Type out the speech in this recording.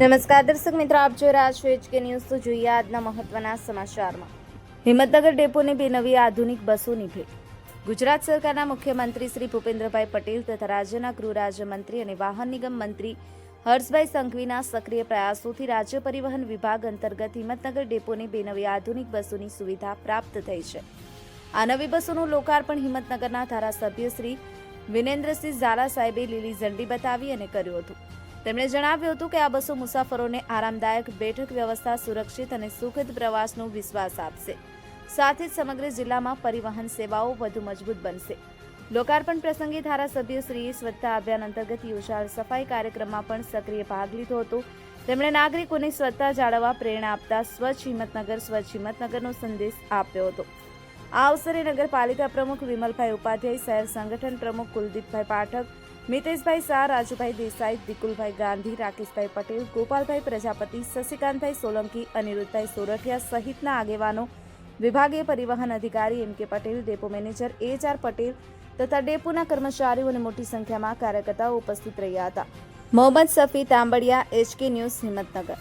નમસ્કાર, દર્શક મિત્રો, આપ જોઈ રહ્યા છો એચકે ન્યૂઝ તો જોઈએ આજના મહત્વના સમાચારમાં. હિંમતનગર ડેપોને બે નવી આધુનિક બસોની ભેટ. ગુજરાત સરકારના મુખ્યમંત્રી શ્રી ભૂપેન્દ્રભાઈ પટેલ તથા રાજ્યના ગૃહ રાજ્યમંત્રી અને વાહન નિગમ મંત્રી હર્ષભાઈ સંઘવીના સક્રિય પ્રયાસોથી રાજ્ય પરિવહન વિભાગ અંતર્ગત હિંમતનગર ડેપોને બે નવી આધુનિક બસોની સુવિધા પ્રાપ્ત થઈ છે. આ નવી બસોનું લોકાર્પણ હિંમતનગરના ધારાસભ્ય શ્રી વિનેન્દ્રસિંહ ઝાલા સાહેબે લીલી ઝંડી બતાવી અને કર્યું હતું. તેમણે જણાવ્યું હતું કે આ બસો મુસાફરોને આરામદાયક બેઠક વ્યવસ્થા સુરક્ષિત અને સુખદ પ્રવાસનો વિશ્વાસ આપશે. સાથે જ સમગ્ર જિલ્લામાં પરિવહન સેવાઓ વધુ મજબૂત બનશે. લોકાર્પણ પ્રસંગે ધારાસભ્યશ્રીએ સ્વચ્છતા અભિયાન અંતર્ગત યોજાયેલ સફાઈ કાર્યક્રમમાં પણ સક્રિય ભાગ લીધો હતો. તેમણે નાગરિકોને સ્વચ્છતા જાળવવા પ્રેરણા આપતા સ્વચ્છ હિંમતનગર, સ્વચ્છ હિંમતનગરનો સંદેશ આપ્યો હતો. આ અવસરે નગરપાલિકા પ્રમુખ વિમલભાઈ ઉપાધ્યાય, શહેર સંગઠન પ્રમુખ કુલદીપભાઈ પાઠક મિતેશભાઈ શાહ, રાજુભાઈ દેસાઈ, દિકુલભાઈ ગાંધી, રાકેશભાઈ પટેલ, ગોપાલભાઈ પ્રજાપતિ, શશિકાંતભાઈ સોલંકી, અનિરુદ્ધભાઈ સોરઠિયા સહિતના આગેવાનો વિભાગીય પરિવહન અધિકારી M K Patel, depot manager H R Patel તથા ડેપોના કર્મચારીઓ અને મોટી સંખ્યામાં કાર્યકર્તાઓ ઉપસ્થિત રહ્યા હતા. Mohammed Safi Tambadiya, HK news Himmatnagar.